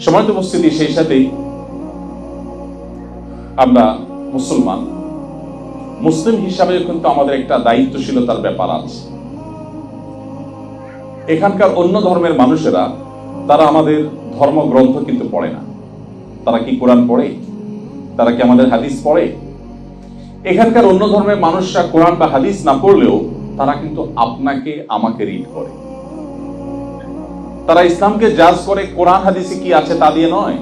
সময়ত উপস্থিতি সেই সাথেই আমরা মুসলমান। মুসলিম হিসাবে কিন্তু আমাদের একটা দায়িত্বশীলতার ব্যাপার আছে। এখানকার অন্য ধর্মের মানুষেরা, তারা আমাদের ধর্মগ্রন্থ কিন্তু পড়ে না। তারা কি কোরআন পড়ে? তারা কি আমাদের হাদিস পড়ে? এখানকার অন্য ধর্মের মানুষরা কোরআন বা হাদিস না পড়লেও তারা কিন্তু আপনাকে, আমাকে রিড করে। তারা ইসলামকে জাজ করে কোরআন হাদিসে কি আছে তা দিয়ে নয়।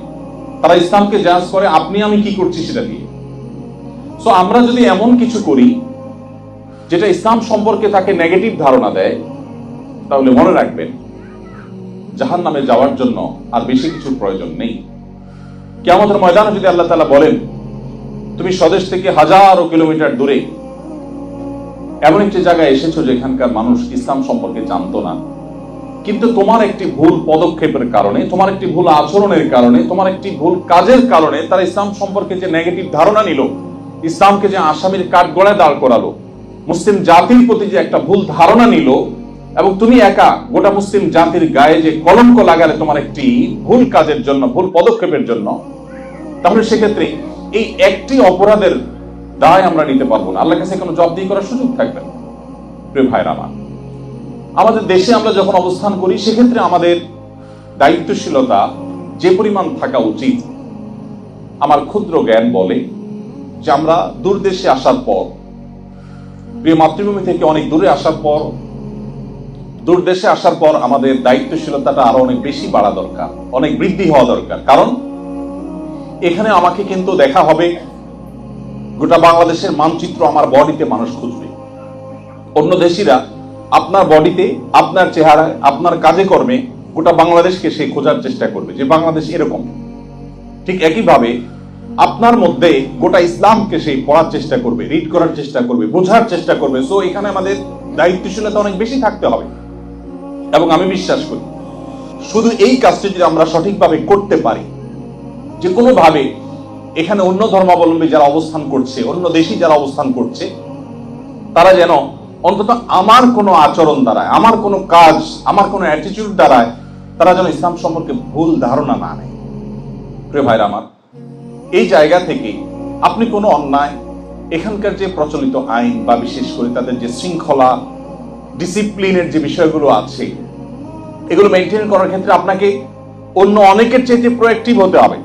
তারা ইসলামকে জাজ করে, আপনি আমি কি করছি সেটা দিয়ে। সো আমরা যদি এমন কিছু করি, যেটা ইসলাম সম্পর্কে তাকে নেগেটিভ ধারণা দেয়, তাহলে মনে রাখবেন জাহান নামে যাওয়ার জন্য আর বেশি কিছু প্রয়োজন নেই। কেমতের ময়দানে যদি আল্লাহ তালা বলেন, তুমি স্বদেশ থেকে হাজারো কিলোমিটার দূরে এমন একটি জায়গায় এসেছ যেখানকার মানুষ ইসলাম সম্পর্কে জানতো না। কিন্তু তোমার একটি ভুল পদক্ষেপের কারণে, তোমার একটি ভুল আচরণের কারণে, তোমার একটি ভুল কাজের কারণে তারা ইসলাম সম্পর্কে যে নেগেটিভ ধারণা নিল, ইসলামকে যে আসামির কাঠগড়ায় দাঁড় করালো, মুসলিম জাতির প্রতি যে একটা ভুল ধারণা নিল, এবং তুমি একা গোটা মুসলিম জাতির গায়ে যে কলঙ্ক লাগালে তোমার একটি ভুল কাজের জন্য, ভুল পদক্ষেপের জন্য, তাহলে সেক্ষেত্রে এই একটি অপরাধের দায় আমরা নিতে পারব না। আল্লাহ কাছে কোনো জবাবদিহি করার সুযোগ থাকবে না। প্রিয় ভাইরা আমার আমাদের দেশে আমরা যখন অবস্থান করি, সেক্ষেত্রে আমাদের দায়িত্বশীলতা যে পরিমাণ থাকা উচিত, আমার ক্ষুদ্র জ্ঞান বলে যে আমরা দূর দেশে আসার পর, প্রিয় মাতৃভূমি থেকে অনেক দূরে আসার পর দূর দেশে আসার পর আমাদের দায়িত্বশীলতাটা আরও অনেক বেশি বাড়া দরকার, অনেক বৃদ্ধি হওয়া দরকার। কারণ এখানে আমাকে কিন্তু দেখা হবে, গোটা বাংলাদেশের মানচিত্র আমার বডিতে মানুষ খুঁজবে। অন্য দেশিরা আপনার বডিতে, আপনার চেহারায়, আপনার কাজে কর্মে গোটা বাংলাদেশকে সে খোঁজার চেষ্টা করবে যে বাংলাদেশ এরকম। ঠিক একইভাবে আপনার মধ্যে গোটা ইসলামকে সেই পড়ার চেষ্টা করবে রিড করার চেষ্টা করবে, বোঝার চেষ্টা করবে। সো এখানে আমাদের দায়িত্বশীলতা অনেক বেশি থাকতে হবে। এবং আমি বিশ্বাস করি, শুধু এই কাজটি যদি আমরা সঠিকভাবে করতে পারি, যে কোনোভাবে এখানে অন্য ধর্মাবলম্বী যারা অবস্থান করছে, অন্য দেশি যারা অবস্থান করছে, তারা যেন অন্তত আমার কোনো আচরণ দ্বারায়, আমার কোনো কাজ, আমার কোনো অ্যাটিটিউড দ্বারায় তারা যেন ইসলাম সম্পর্কে ভুল ধারণা না নেয়। প্রিয় ভাইরা আমার, এই জায়গা থেকে আপনি কোনো অন্যায়, এখানকার যে প্রচলিত আইন বা বিশেষ করে তাদের যে শৃঙ্খলা ডিসিপ্লিনের যে বিষয়গুলো আছে, এগুলো মেনটেন করার ক্ষেত্রে আপনাকে অন্য অনেকের চাইতে প্রোয়েক্টিভ হতে হবে।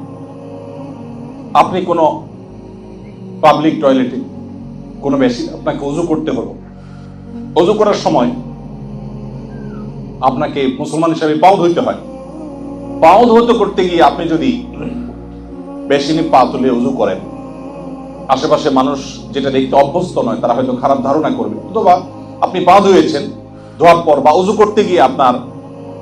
আপনি কোনো পাবলিক টয়লেটে কোনো বেশি আপনাকে উজু করতে হলো অজু করার সময় আপনাকে মুসলমান হিসাবে পাও ধুইতে হয়। পাও ধৌত করতে গিয়ে আপনি যদি বেশিনি পা তুলে উজু করেন, আশেপাশে মানুষ যেটা দেখতে অভ্যস্ত নয়, তারা হয়তো খারাপ ধারণা করবে। অথবা আপনি পা ধুয়েছেন, ধোয়ার পর বা উজু করতে গিয়ে আপনার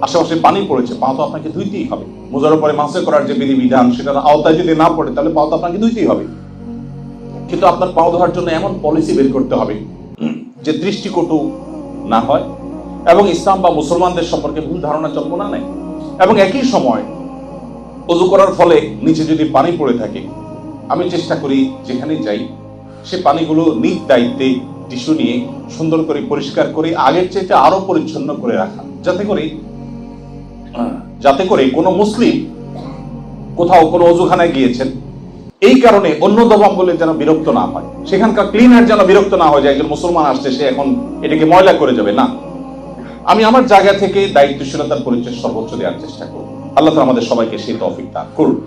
আশেপাশে পানি পড়েছে, পা তো আপনাকে ধুইতেই হবে। মোজার উপরে মাসে করার যে বিধিবিধান, সেটার আওতায় যদি না পড়ে, তাহলে পা তো আপনাকে ধুইতেই হবে। কিন্তু আপনার পাও ধোয়ার জন্য এমন পলিসি বের করতে হবে। যে দৃষ্টিকটু না হয়, এবং ইসলাম বা মুসলমানদের সম্পর্কে ভুল ধারণা জন্ম না নেয় এবং একই সময় অজু করার ফলে নিচে যদি পানি পড়ে থাকে, আমি চেষ্টা করি যেখানে যাই, সে পানিগুলো নিজ দায়িত্বে টিস্যু নিয়ে সুন্দর করে পরিষ্কার করে আগের চাইতে আরও পরিচ্ছন্ন করে রাখা। যাতে করে যাতে করে কোনো মুসলিম কোথাও কোনো অজুখানায় গিয়েছেন এই কারণে অন্য দবাম বলে যেন বিরক্ত না হয়। সেখানকার ক্লিনার যেন বিরক্ত না হয় যে একজন মুসলমান আসছে, সে এখন এটাকে ময়লা করে যাবে। না। আমি আমার জায়গা থেকে দায়িত্বশীলতার পরিচয় সর্বোচ্চ দেওয়ার চেষ্টা করব। আল্লাহ তাআলা আমাদের সবাইকে সেই তৌফিক দান করুন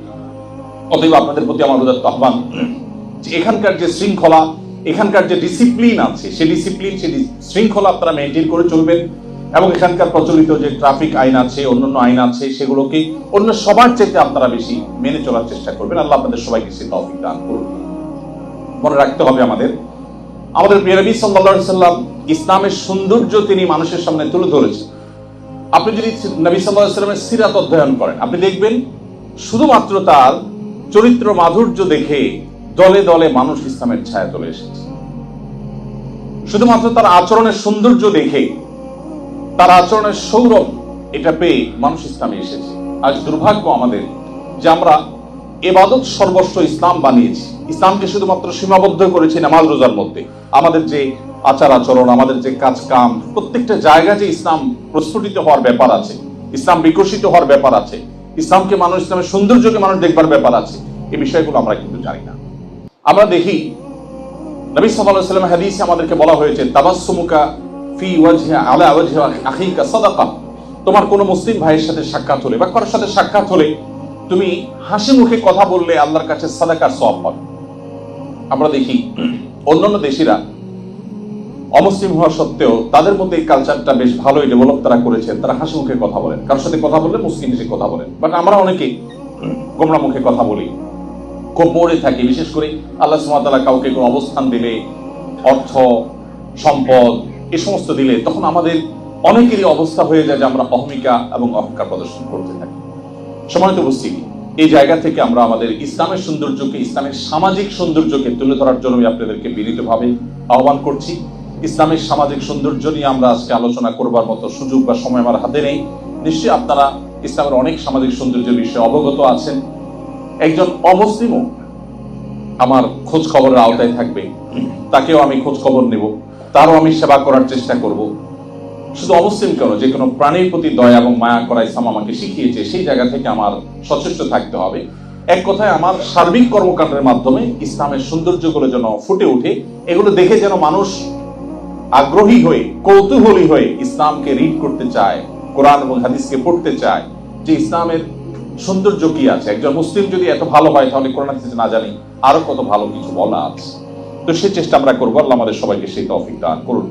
অতএব আপনাদের প্রতি আমার উদাত্ত আহ্বান, যে এখানকার যে শৃঙ্খলা, এখানকার যে ডিসিপ্লিন আছে, সেই ডিসিপ্লিন সেই শৃঙ্খলা আপনারা মেনটেন করে চলবেন। এবং এখানকার প্রচলিত যে ট্রাফিক আইন আছে, অন্যান্য আইন আছে, সেগুলোকে অন্য সবার চাইতে আপনারা বেশি মেনে চলার চেষ্টা করবেন। আল্লাহ আপনাদের সবাইকে সেই তৌফিক দান করুন। মনে রাখতে হবে আমাদের আমাদের প্রিয় নবী সাল্লাল্লাহু সাল্লাম ইসলামের সৌন্দর্য তিনি মানুষের সামনে তুলে ধরেছেন। আপনি যদি নবী সাল্লামের সিরাত অধ্যয়ন করেন, আপনি দেখবেন শুধুমাত্র তার চরিত্র মাধুর্য দেখে দলে দলে মানুষ ইসলামের ছায়া চলে এসেছে। শুধুমাত্র তার আচরণের সৌন্দর্য দেখে তার আচরণের সৌরভ এটা পেয়ে মানুষ ইসলামে এসেছে। আজ দুর্ভাগ্য আমাদের যে আমরা এবাদত সর্বস্ব ইসলাম বানিয়েছি। ইসলামকে শুধুমাত্র সীমাবদ্ধ করেছি নামাজ রোজার মধ্যে। আমাদের যে আচার আচরণ, আমাদের যে কাজ কাম প্রত্যেকটা জায়গা যে ইসলাম প্রস্ফুটিত হওয়ার ব্যাপার আছে, ইসলাম বিকশিত হওয়ার ব্যাপার আছে, ইসলামকে মানুষ ইসলামের সৌন্দর্যকে মানুষ দেখবার ব্যাপার আছে, এই বিষয়গুলো আমরা কিন্তু জানি না। আমরা দেখি, নবী সাল্লাল্লাহু আলাইহি ওয়াসাল্লাম হাদিসে আমাদেরকে বলা হয়েছে তাবাসসুমুকা তোমার কোনো মুসলিম ভাইয়ের সাথে সাক্ষাৎ হলে বা কারোর সাথে সাক্ষাৎ হলে তুমি হাসি মুখে কথা বললে আল্লাহর কাছে সাদাকার সওয়াব পাবে। আমরা দেখি অন্যান্য দেশিরা অমুসলিম হওয়া সত্ত্বেও তাদের মধ্যে এই কালচারটা বেশ ভালোই ডেভেলপ তারা করেছেন। তারা হাসি মুখে কথা বলেন। কারোর সাথে কথা বললে মুসলিম হিসেবে কথা বলেন। বাট আমরা অনেকে গোমরা মুখে কথা বলি। খুব পড়ে থাকি। বিশেষ করে আল্লাহ সুমাতালা কাউকে কোনো অবস্থান দিলে অর্থ, সম্পদ এ সমস্ত দিলে তখন আমাদের অনেকেরই অবস্থা হয়ে যায় যে আমরা অহমিকা এবং অহংকার প্রদর্শন করতে থাকি। সময় তো উপস্থিতি, এই জায়গা থেকে আমরা আমাদের ইসলামের সৌন্দর্যকে, ইসলামের সামাজিক সৌন্দর্যকে তুলে ধরার জন্য আপনাদেরকে বিনীতভাবে আহ্বান করছি। ইসলামের সামাজিক সৌন্দর্য নিয়ে আমরা আজকে আলোচনা করবার মতো সুযোগ বা সময় আমার হাতে নেই। নিশ্চয়ই আপনারা ইসলামের অনেক সামাজিক সৌন্দর্যের বিষয়ে অবগত আছেন। একজন অমুসলিমও আমার খোঁজ খবরের আওতায় থাকবে, তাকেও আমি খোঁজ খবর নেব। তারও আমি সেবা করার চেষ্টা করব। শুধু অমুসলিম কেন, যে কোনো প্রাণীর প্রতি দয়া এবং মায়া করা ইসলাম আমাকে শিখিয়েছে, সেই জায়গা থেকে আমার সচেষ্ট থাকতে হবে। এক কথায় আমার সার্বিক কর্মকাণ্ডের মাধ্যমে ইসলামের সৌন্দর্যগুলো যেন ফুটে ওঠে, এগুলো দেখে যেন মানুষ আগ্রহী হয়ে, কৌতূহলী হয়ে ইসলামকে রিড করতে চায়, কোরআন এবং হাদিসকে পড়তে চায়, যে ইসলামের সৌন্দর্য কি আছে। একজন মুসলিম যদি এত ভালো হয়, তাহলে কোরআন হাদিস না জানি আরও কত ভালো কিছু বলা আছে। তো সেই চেষ্টা আমরা করব। আল্লাহ আমাদের সবাইকে সেই তফিক দান করুন।